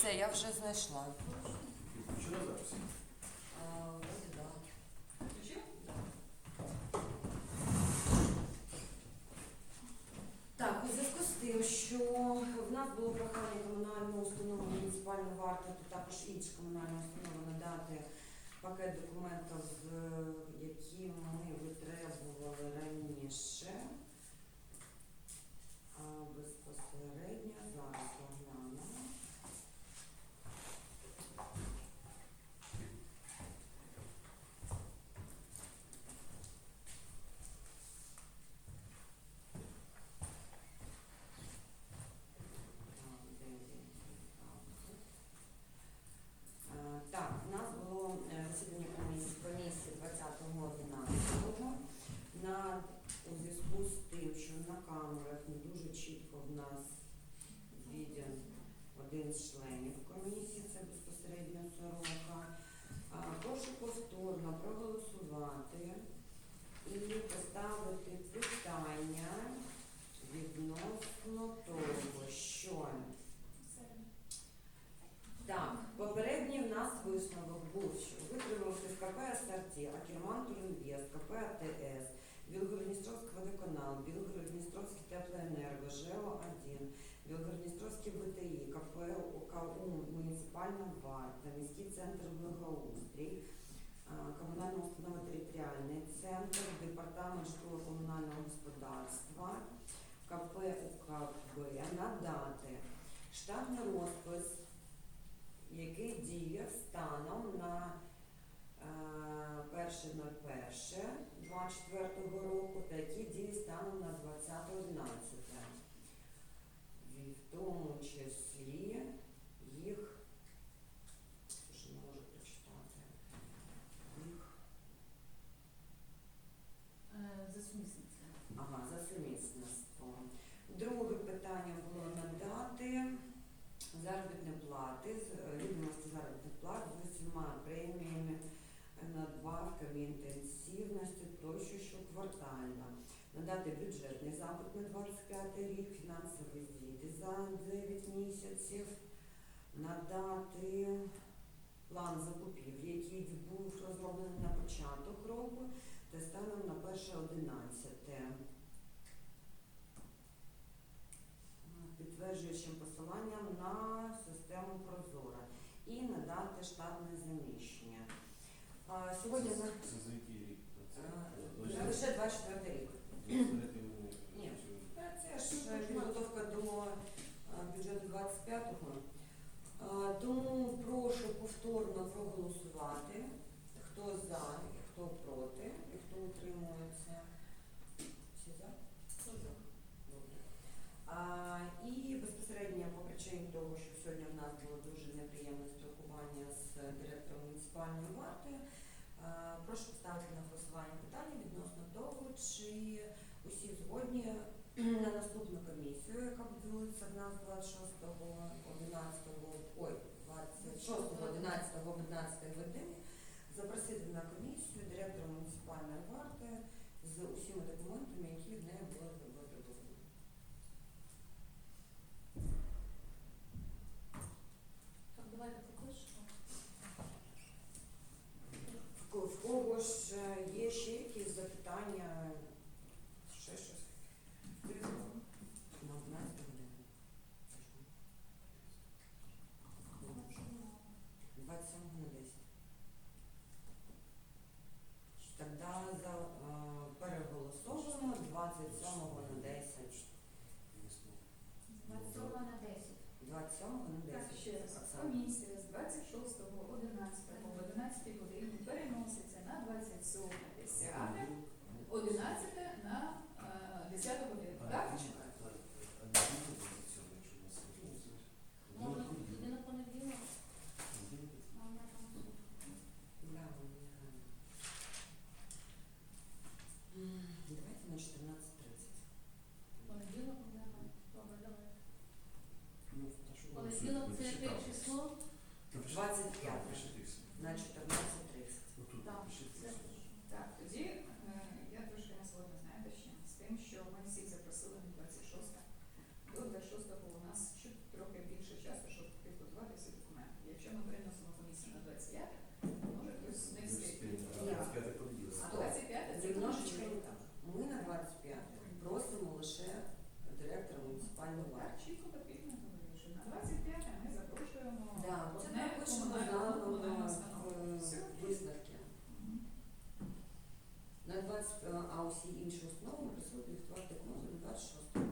все, я вже знайшла. Вчора записи. А, вроде да. Включив? Так, у зв'язку з тим, що в нас було прохання комунальну установу муніципальну варту, то також інші комунальні установи надати пакет документів, з- які ми витребували раніше. А, Безпосередньо зараз огляну. Е, Так, у нас було е, засідання комісії, комісії 20.11. На у зв'язку з тим, що на камерах не дуже чітко в нас віден один з членів комісії, це безпосередньо сорока. Прошу повторно проголосувати і поставити питання відносно того, що так, попередній в нас висновок був, що витримавши з КП СРТ, Акерман Турінвест, КП АТС, Білгородністровський водоканал, Білгородністровський теплоенерго, ЖЕО-1, Білгородністровський ВТІ, КП ОКУ, муніципальна варта, міський центр благоустрій, а, комунальна установа територіальний центр, департамент житлово-комунального господарства, КП УКБ надати штатний розпис який діє станом на е, 1.01.24 року та які діє станом на 20.11. В тому числі їх, що не можу прочитати, їх, За сумісництво. ага, за сумісництвом. Друге питання було надати заробітні плати, з- е, відомості заробітних плат з усіма преміями, е, надбавками інтенсивності тощо щоквартально. Надати бюджетний запит на 25 рік, фінансові звіти за 9 місяців, надати план закупівлі, який був розроблений на початок року, та станом на 1.11 підтверджуючим посиланням на систему Прозора і надати штатне заміщення. Сьогодні Це? Це Е, лише 24 рік. Ні. Та Це ж е, підготовка до е, бюджету 25-го. Е, Тому прошу повторно проголосувати. Хто за, хто проти, і хто утримується. Всі за? Добре. А, і безпосередньо по причині того, що сьогодні в нас було дуже неприємне спілкування з директором муніципальної варти, е, прошу поставити на голосування питання відносно того, чи усі згодні на наступну комісію, яка буде відбудеться в нас 26 11 ой, 26 11 об 11 години запросити на комісію директора муніципальної варти з усіма документами, які в неї були витребувані. Так, давайте покличемо. В ко- В кого ж е, є ще якісь запитання, ще щось? На 11 годину. 27 на 10. Тогда за, е, переголосовуємо 27 на 10. 27 на 10. 27 на 10. Так, ще раз. Оксана. Комісія з 26.11 по 11 годині переноситься на 27.10, 11 на е, 10 годину. Так? лише директора муніципального варти. Чітко 25 ми запрошуємо да, це напишемо на висновки. На 20, а усі інші установи присутні в 4 консулі 26